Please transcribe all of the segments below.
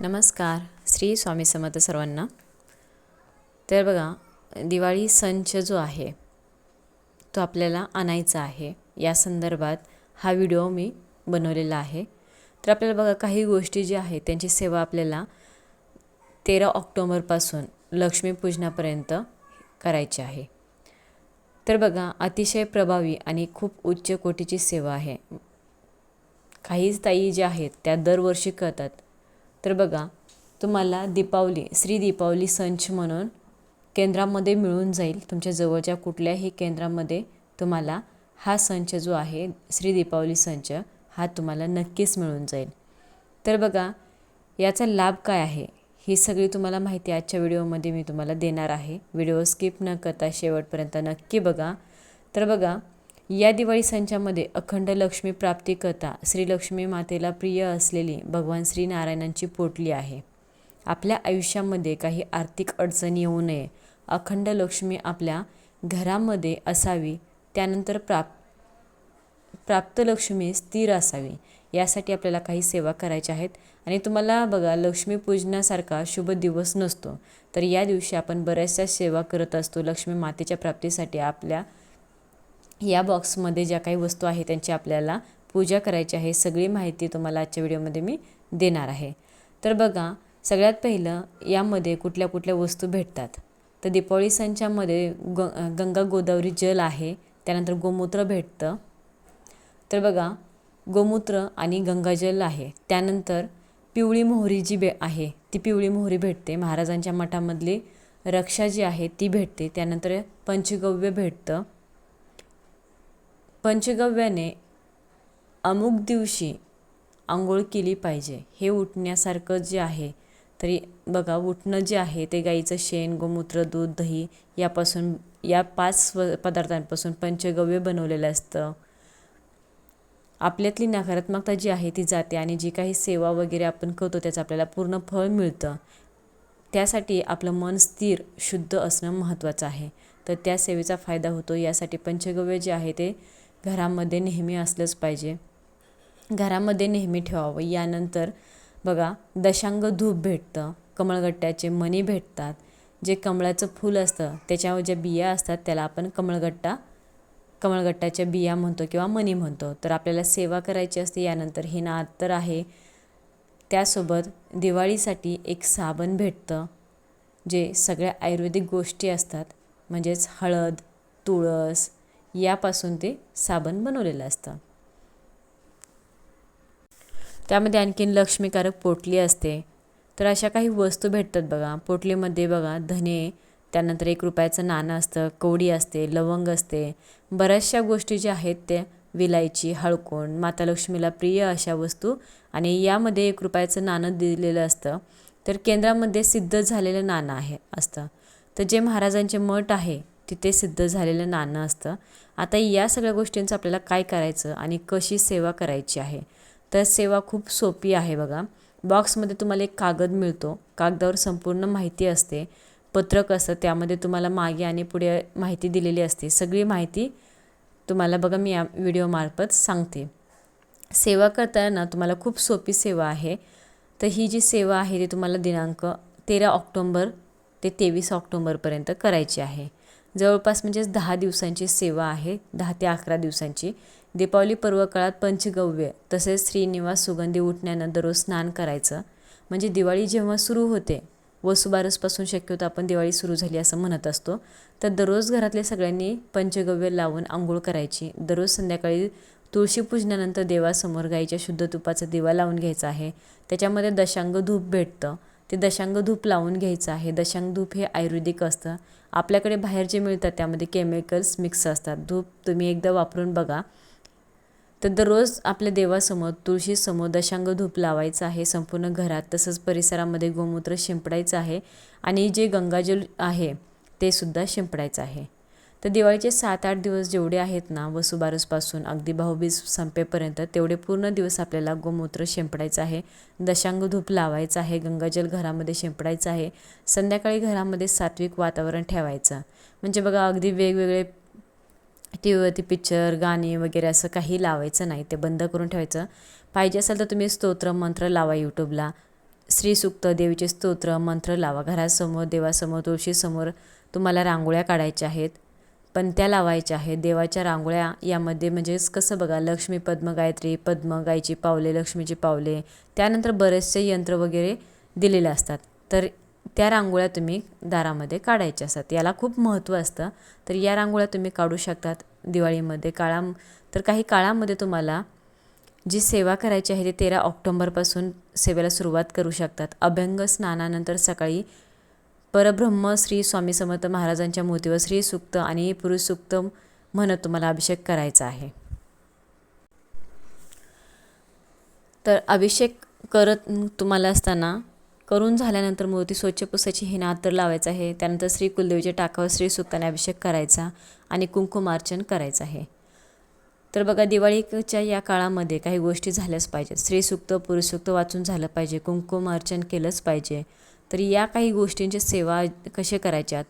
नमस्कार श्री स्वामी समर्थ सर्वांना. तर बघा दिवाळी संच जो आहे तो आपल्याला आणायचा आहे. या संदर्भात हा व्हिडिओ मी बनवलेला आहे. तर आपल्याला बघा काही गोष्टी ज्या आहेत त्यांची सेवा आपल्याला तेरा ऑक्टोंबरपासून लक्ष्मीपूजनापर्यंत करायची आहे. तर बघा अतिशय प्रभावी आणि खूप उच्च कोटीची सेवा आहे. काहीच ताई ज्या आहेत त्या दरवर्षी करतात. तर बघा तुम्हाला दीपावली श्री दीपावली संच म्हणून केंद्रामध्ये मिळून जाईल. तुमच्या जवळच्या कुठल्याही केंद्रामध्ये तुम्हाला हा संच जो आहे श्री दीपावली संच हा तुम्हाला नक्कीच मिळून जाईल. तर बघा याचा लाभ काय आहे? ही सगळी तुम्हाला माहिती आजच्या व्हिडिओमध्ये मी तुम्हाला देणार आहे. व्हिडिओ स्किप न करता शेवटपर्यंत नक्की बघा. तर बघा या दिवाळी संचामध्ये अखंड लक्ष्मी प्राप्ती करता श्री लक्ष्मी मातेला प्रिय असलेली भगवान श्री नारायणांची पोटली आहे. आपल्या आयुष्यामध्ये काही आर्थिक अडचण येऊ नये. अखंड लक्ष्मी आपल्या घरामध्ये असावी त्यानंतर प्राप प्राप्त लक्ष्मी स्थिर असावी यासाठी आपल्याला काही सेवा करायच्या आहेत. आणि तुम्हाला बघा लक्ष्मीपूजनासारखा शुभ दिवस नसतो. तर या दिवशी आपण बऱ्याचशा सेवा करत असतो. लक्ष्मी मातेच्या प्राप्तीसाठी आपल्या या बॉक्समध्ये ज्या काही वस्तू आहे त्यांची आपल्याला पूजा करायची आहे सगळी माहिती तुम्हाला आजच्या व्हिडिओमध्ये मी देणार आहे. तर बघा सगळ्यात पहिलं यामध्ये कुठल्या कुठल्या वस्तू भेटतात? तर दीपावली संचामध्ये ग गंगा गोदावरी जल आहे त्यानंतर गोमूत्र भेटतं. तर बघा गोमूत्र आणि गंगाजल आहे त्यानंतर पिवळी मोहरी जी बे आहे ती पिवळी मोहरी भेटते. महाराजांच्या मठामधली रक्षा जी आहे ती भेटते. त्यानंतर पंचगव्य भेटतं. पंचगव्याने अमुक दिवशी आंघोळ केली पाहिजे. हे उठण्यासारखं जे आहे तरी बघा उठणं जे आहे ते गाईचं शेण गोमूत्र दूध दही यापासून या पाच स्व पदार्थांपासून पंचगव्य बनवलेलं असतं. आपल्यातली नकारात्मकता जी आहे ती जाते आणि जी काही सेवा वगैरे आपण करतो त्याचं आपल्याला पूर्ण फळ मिळतं. त्यासाठी आपलं मन स्थिर शुद्ध असणं महत्त्वाचं आहे. तर त्या सेवेचा फायदा होतो. यासाठी पंचगव्य जे आहे ते घरामध्ये नेहमी असलंच पाहिजे. घरामध्ये नेहमी ठेवावं. यानंतर बघा दशांग धूप भेटतं कमळगट्ट्याचे मणी भेटतात. जे कमळाचं फूल असतं त्याच्यावर ज्या बिया असतात त्याला आपण कमळगट्टा कमळगट्टाच्या बिया म्हणतो किंवा मणी म्हणतो. तर आपल्याला सेवा करायची असते यानंतर हे नाद तर आहे. त्यासोबत दिवाळीसाठी एक साबण भेटतं जे सगळ्या आयुर्वेदिक गोष्टी असतात. म्हणजेच हळद तुळस यापासून ते साबण बनवलेलं असतं. त्यामध्ये आणखीन लक्ष्मीकारक पोटली असते. तर अशा काही वस्तू भेटतात बघा. पोटलीमध्ये बघा धने त्यानंतर एक रुपयाचं नाणं असतं कवडी असते लवंग असते. बऱ्याचशा गोष्टी ज्या आहेत त्या विलायची हळकोण माता लक्ष्मीला प्रिय अशा वस्तू आणि यामध्ये एक रुपयाचं नाणं दिलेलं असतं. तर केंद्रामध्ये सिद्ध झालेलं नाणं आहे असतं. तर जे महाराजांचे मठ आहे तिथे सिद्ध झालेलं नाणं असतं. आता या सगळ्या गोष्टींचं आपल्याला काय करायचं आणि कशी सेवा करायची आहे? तर सेवा खूप सोपी आहे बघा. बॉक्समध्ये तुम्हाला एक कागद मिळतो. कागदावर संपूर्ण माहिती असते. पत्रक असतं. त्यामध्ये तुम्हाला मागे आणि पुढे माहिती दिलेली असते. सगळी माहिती तुम्हाला बघा मी या व्हिडिओमार्फत सांगते. सेवा करताना तुम्हाला खूप सोपी सेवा आहे. तर ही जी सेवा आहे ती तुम्हाला दिनांक तेरा ऑक्टोंबर ते तेवीस ऑक्टोंबरपर्यंत करायची आहे. जवळपास म्हणजेच दहा दिवसांची सेवा आहे दहा ते अकरा दिवसांची. दीपावली पर्व काळात पंचगव्य तसेच श्रीनिवास सुगंधी उठण्यानं दररोज स्नान करायचं. म्हणजे दिवाळी जेव्हा सुरू होते वसुबारसपासून शक्यतो आपण दिवाळी सुरू झाली असं म्हणत असतो. तर दररोज घरातल्या सगळ्यांनी पंचगव्य लावून आंघोळ करायची. दररोज संध्याकाळी तुळशी पूजनानंतर देवासमोर गाईच्या शुद्ध तुपाचा दिवा लावून घ्यायचा आहे. त्याच्यामध्ये दशांग धूप भेटतं. ते दशांग धूप लावून घ्यायचं आहे. दशांग धूप हे आयुर्वेदिक असतं. आपल्याकडे बाहेर जे मिळतात त्यामध्ये केमिकल्स मिक्स असतात. धूप तुम्ही एकदा वापरून बघा. तर दररोज आपल्या देवासमोर तुळशीसमोर दशांग धूप लावायचं आहे. संपूर्ण घरात तसंच परिसरामध्ये गोमूत्र शिंपडायचं आहे. आणि जे गंगाजल आहे ते सुद्धा शिंपडायचं आहे. तर दिवाळीचे सात आठ दिवस जेवढे आहेत ना वसुबारसपासून अगदी भाऊबीज संपेपर्यंत तेवढे पूर्ण दिवस आपल्याला गोमूत्र शिंपडायचं आहे दशांग धूप लावायचं आहे गंगाजल घरामध्ये शिंपडायचं आहे संध्याकाळी घरामध्ये सात्विक वातावरण ठेवायचं. म्हणजे बघा अगदी वेगवेगळे टी व्हीवरती पिक्चर गाणी वगैरे असं काही लावायचं नाही ते बंद करून ठेवायचं. पाहिजे असेल तर तुम्ही स्तोत्र मंत्र लावा यूट्यूबला श्रीसुक्त देवीचे स्तोत्र मंत्र लावा. घरासमोर देवासमोर तुळशीसमोर तुम्हाला रांगोळ्या काढायच्या आहेत. पंत्या लावायच्या आहेत. देवाच्या रांगोळ्या यामध्ये म्हणजेच कसं बघा लक्ष्मी पद्म गायत्री पद्म गायची पावले लक्ष्मीची पावले त्यानंतर बरेचसे यंत्र वगैरे दिलेले असतात. तर त्या रांगोळ्या तुम्ही दारामध्ये काढायच्या असतात. याला खूप महत्त्व असतं. तर या रांगोळ्या तुम्ही काढू शकतात दिवाळीमध्ये काळा तर काही काळामध्ये तुम्हाला जी सेवा करायची आहे ती तेरा ऑक्टोंबरपासून सेवेला सुरुवात करू शकतात. अभ्यंग स्नानानंतर सकाळी परब्रह्म श्री स्वामी समर्थ महाराजांच्या मूर्तीवर श्री सुक्त आणि पुरुष सुक्त म्हणत तुम्हाला अभिषेक करायचा आहे. तर अभिषेक करत तुम्हाला असताना करून झाल्यानंतर मूर्ती स्वच्छ पुसायची हे नातर लावायचं आहे. त्यानंतर श्री कुलदेवीच्या टाकावर श्री सुक्ताने अभिषेक करायचा आणि कुंकुमार्चन करायचं आहे. तर बघा दिवाळीच्या या काळामध्ये काही गोष्टी झाल्याच पाहिजेत. स्त्रीसुक्त पुरुषसुक्त वाचून झालं पाहिजे. कुंकुम अर्चन केलंच पाहिजे. तर या काही गोष्टींच्या सेवा कसे करायच्यात?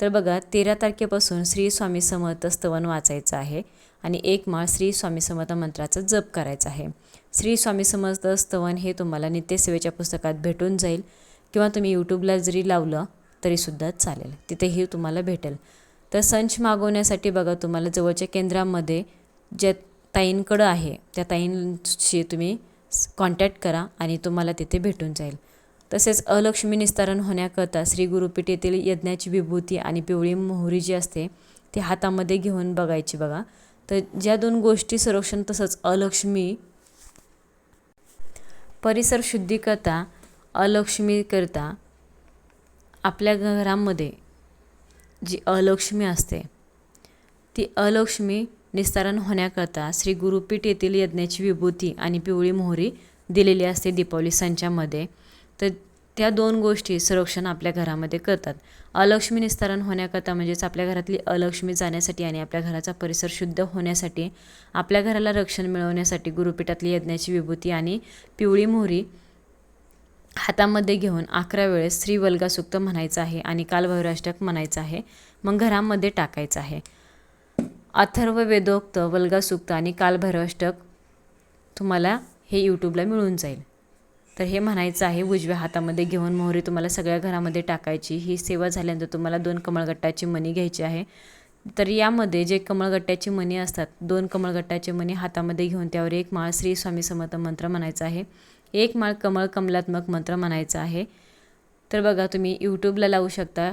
तर बघा तेरा तारखेपासून श्री स्वामी समर्थ स्तवन वाचायचं आहे आणि एक माळ श्री स्वामी समर्थ मंत्राचा जप करायचा आहे. श्री स्वामी समर्थ स्तवन हे तुम्हाला नित्यसेवेच्या पुस्तकात भेटून जाईल किंवा तुम्ही यूट्यूबला जरी लावलं तरीसुद्धा चालेल. तिथेही तुम्हाला भेटेल. तर संच मागवण्यासाठी बघा तुम्हाला जवळच्या केंद्रामध्ये ज्या ताईंकडं आहे त्या ताईंशी तुम्ही कॉन्टॅक्ट करा आणि तुम्हाला तिथे भेटून जाईल. तसेच अलक्ष्मी निस्तारण होण्याकरता श्री गुरुपीठ येथील यज्ञाची विभूती आणि पिवळी मोहरी जी असते ती हातामध्ये घेऊन बघायची बघा. तर ज्या दोन गोष्टी संरक्षण तसंच अलक्ष्मी परिसर शुद्धीकरता अलक्ष्मीकरता आपल्या घरामध्ये जी अलक्ष्मी असते ती अलक्ष्मी निस्तारण होण्याकरता श्री गुरुपीठ येथील यज्ञाची विभूती आणि पिवळी मोहरी दिलेली असते दीपावली संचामध्ये. तर त्या दोन गोष्टी संरक्षण आपल्या घरामध्ये करतात. अलक्ष्मी निस्तारण होण्याकरता म्हणजेच आपल्या घरातली अलक्ष्मी जाण्यासाठी आणि आपल्या घराचा परिसर शुद्ध होण्यासाठी आपल्या घराला रक्षण मिळवण्यासाठी गुरुपीठातली यज्ञाची विभूती आणि पिवळी मोहरी हातामध्ये घेऊन अकरा वेळेस श्री वल्गासुक्त म्हणायचं आहे आणि कालभैराष्टक म्हणायचं आहे मग घरामध्ये टाकायचं आहे. अथर्व वेदोक्त वल्गासुक्त आणि कालभैरवाष्टक तुम्हाला हे यूट्यूबला मिळून जाईल. तर हे म्हणायचं आहे उजव्या हातामध्ये घेऊन मोहरी तुम्हाला सगळ्या घरामध्ये टाकायची. ही सेवा झाल्यानंतर तुम्हाला दोन कमळगट्टाची मणी घ्यायची आहे. तर यामध्ये जे कमळगट्ट्याची मणी असतात दोन कमळगट्ट्याचे मणी हातामध्ये घेऊन त्यावर एक माळ श्री स्वामी समर्थ मंत्र म्हणायचा आहे. एक माळ कमळ कमलात्मक मंत्र म्हणायचा आहे. तर बघा तुम्ही यूट्यूबला लावू शकता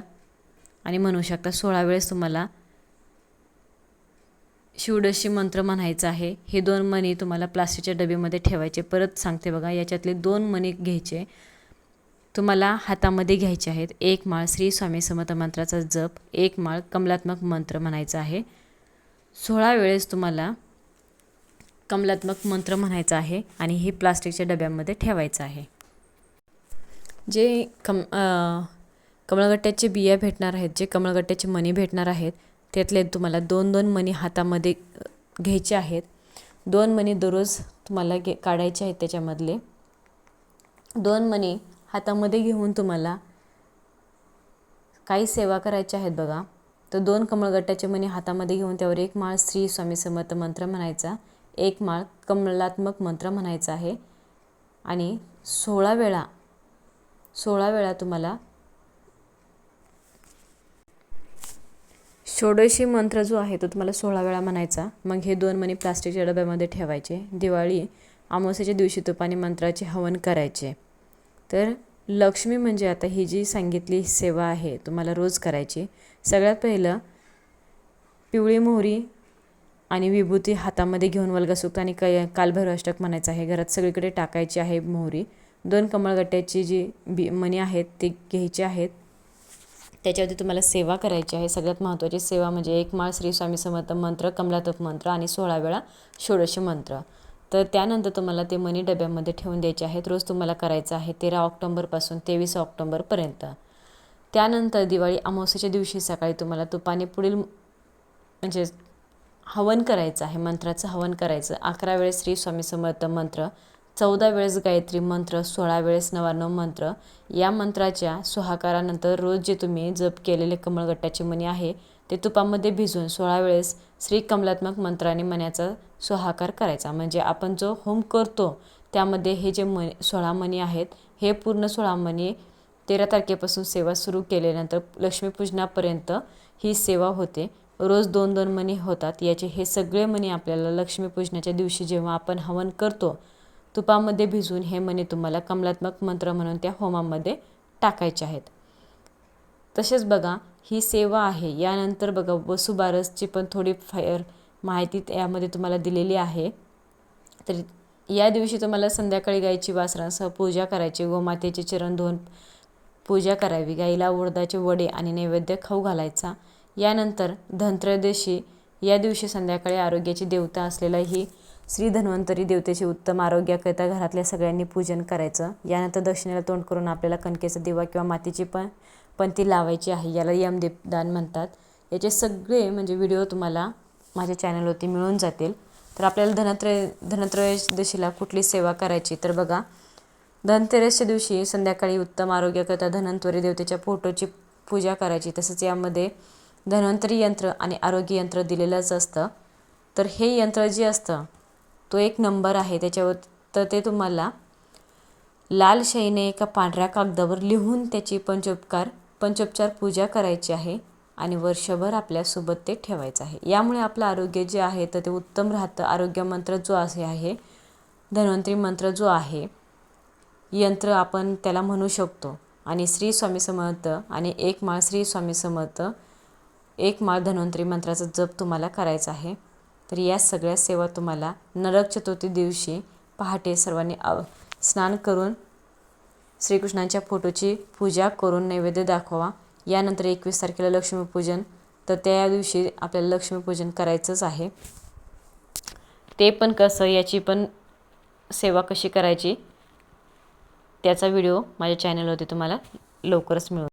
आणि म्हणू शकता सोळा वेळेस तुम्हाला शिवडशी मंत्र म्हणायचं आहे. हे दोन मणी तुम्हाला प्लास्टिकच्या डबेमध्ये ठेवायचे. परत सांगते बघा याच्यातले दोन मणी घ्यायचे. तुम्हाला हातामध्ये घ्यायचे आहेत. एक माळ श्री स्वामी समर्थ मंत्राचा जप एक माळ कमलात्मक मंत्र म्हणायचा आहे. सोळा वेळेस तुम्हाला कमलात्मक मंत्र म्हणायचा आहे आणि हे प्लास्टिकच्या डब्यामध्ये ठेवायचं आहे. जे कम कमळगट्ट्याचे बिया भेटणार आहेत जे कमळगट्ट्याचे मणी भेटणार आहेत त्यातले तुम्हाला दोन दोन मणी हातामध्ये घ्यायचे आहेत. दोन मणी दररोज तुम्हाला घे काढायचे आहेत त्याच्यामधले. दोन मणी हातामध्ये घेऊन तुम्हाला काही सेवा करायच्या आहेत बघा. तर दोन कमळगट्ट्याचे मणी हातामध्ये घेऊन त्यावर एक माळ श्री स्वामी समर्थ मंत्र म्हणायचा एक माळ कमलात्मक मंत्र म्हणायचा आहे. आणि सोळा वेळा सोळा वेळा तुम्हाला षोडशी मंत्र जो आहे तो तुम्हाला सोळा वेळा म्हणायचा. मग हे दोन मणी प्लास्टिकच्या डब्यामध्ये ठेवायचे. दिवाळी अमावस्याच्या दिवशी तुपाने मंत्राचे हवन करायचे. तर लक्ष्मी म्हणजे आता ही जी सांगितली सेवा आहे तुम्हाला रोज करायची. सगळ्यात पहिलं पिवळी मोहरी आणि विभूती हातामध्ये घेऊन वल्गसुक्त आणि क कालभैरवाष्टक म्हणायचं आहे. घरात सगळीकडे टाकायची आहे मोहरी. दोन कमळगट्ट्याची जी बी मणी आहेत ते घ्यायचे आहेत. त्याच्यावरती तुम्हाला सेवा करायची आहे. सगळ्यात महत्त्वाची सेवा म्हणजे एक माळ श्री स्वामी समर्थ मंत्र कमलातप मंत्र आणि सोळा वेळा षोडशी मंत्र. तर त्यानंतर तुम्हाला ते मनी डब्यामध्ये ठेवून द्यायचे आहेत. रोज तुम्हाला करायचं आहे तेरा ऑक्टोंबरपासून तेवीस ऑक्टोंबरपर्यंत. त्यानंतर दिवाळी अमावस्याच्या दिवशी सकाळी तुम्हाला तुपाने पुढील म्हणजे हवन करायचं आहे. मंत्राचं हवन करायचं. अकरा वेळेस श्री स्वामी समर्थ मंत्र चौदा वेळेस गायत्री मंत्र सोळा वेळेस नवानव मंत्र या मंत्राच्या सुहाकारानंतर रोज जे तुम्ही जप केलेले कमळगट्टाचे मणी आहे ते तुपामध्ये भिजून सोळा वेळेस श्री कमलात्मक मंत्राने मण्याचा सुहाकार करायचा. म्हणजे आपण जो होम करतो त्यामध्ये हे जे म सोळा मणी आहेत हे पूर्ण सोळा मणी तेरा तारखेपासून सेवा सुरू केल्यानंतर लक्ष्मीपूजनापर्यंत ही सेवा होते. रोज दोन दोन मणी होतात. याचे हे सगळे मणी आपल्याला लक्ष्मीपूजनाच्या दिवशी जेव्हा आपण हवन करतो तुपामध्ये भिजून हे मणी तुम्हाला कमलात्मक मंत्र म्हणून त्या होमामध्ये टाकायचे आहेत. तसेच बघा ही सेवा आहे. यानंतर बघा वसुबारसची पण थोडी फायर माहिती यामध्ये तुम्हाला दिलेली आहे. तर या दिवशी तुम्हाला संध्याकाळी गायीची वासरांसह पूजा करायची. गोमातेचे चरण धुवून पूजा करावी. गाईला उडदाचे वडे आणि नैवेद्य खाऊ घालायचा. यानंतर धनत्रयोदशी या दिवशी संध्याकाळी आरोग्याची देवता असलेला ही श्री धन्वंतरी देवतेचे उत्तम आरोग्याकरिता घरातल्या सगळ्यांनी पूजन करायचं. यानंतर दक्षिणेला तोंड करून आपल्याला कणकेचा दिवा किंवा मातीची पण पंती लावायची आहे याला यमदेवदान म्हणतात. याचे सगळे म्हणजे व्हिडिओ तुम्हाला माझ्या चॅनलवरती मिळून जातील. तर आपल्याला धनत्रय धनत्रयोदशीला कुठली सेवा करायची तर बघा. धनतेरसच्या दिवशी संध्याकाळी उत्तम आरोग्याकरिता धन्वंतरी देवतेच्या फोटोची पूजा करायची. तसंच यामध्ये धन्वंतरी यंत्र आणि आरोग्य यंत्र दिलेलंच असतं. तर हे यंत्र जे असतं तो एक नंबर आहे त्याच्यावर तर ते तुम्हाला लाल शाईने एका पांढऱ्या कागदावर लिहून त्याची पंचोपकार पंचोपचार पूजा करायची आहे आणि वर्षभर आपल्यासोबत ते ठेवायचं आहे. यामुळे आपलं आरोग्य जे आहे तर ते उत्तम राहतं. आरोग्य मंत्र जो असे आहे धन्वंतरी मंत्र जो आहे यंत्र आपण त्याला म्हणू शकतो. आणि श्री स्वामी समर्थ आणि एक माळ श्री स्वामी समर्थ एक माळ धन्वंतरी मंत्राचा जप तुम्हाला करायचा आहे. तर या सगळ्या सेवा तुम्हाला नरक चतुर्थी दिवशी पहाटे सर्वांनी आव स्नान करून श्रीकृष्णांच्या फोटोची पूजा करून नैवेद्य दाखवा. यानंतर एकवीस तारखेला लक्ष्मीपूजन तर त्या दिवशी आपल्याला लक्ष्मीपूजन करायचंच आहे. ते पण कसं याची पण सेवा कशी करायची त्याचा व्हिडिओ माझ्या चॅनलवरती तुम्हाला लवकरच मिळून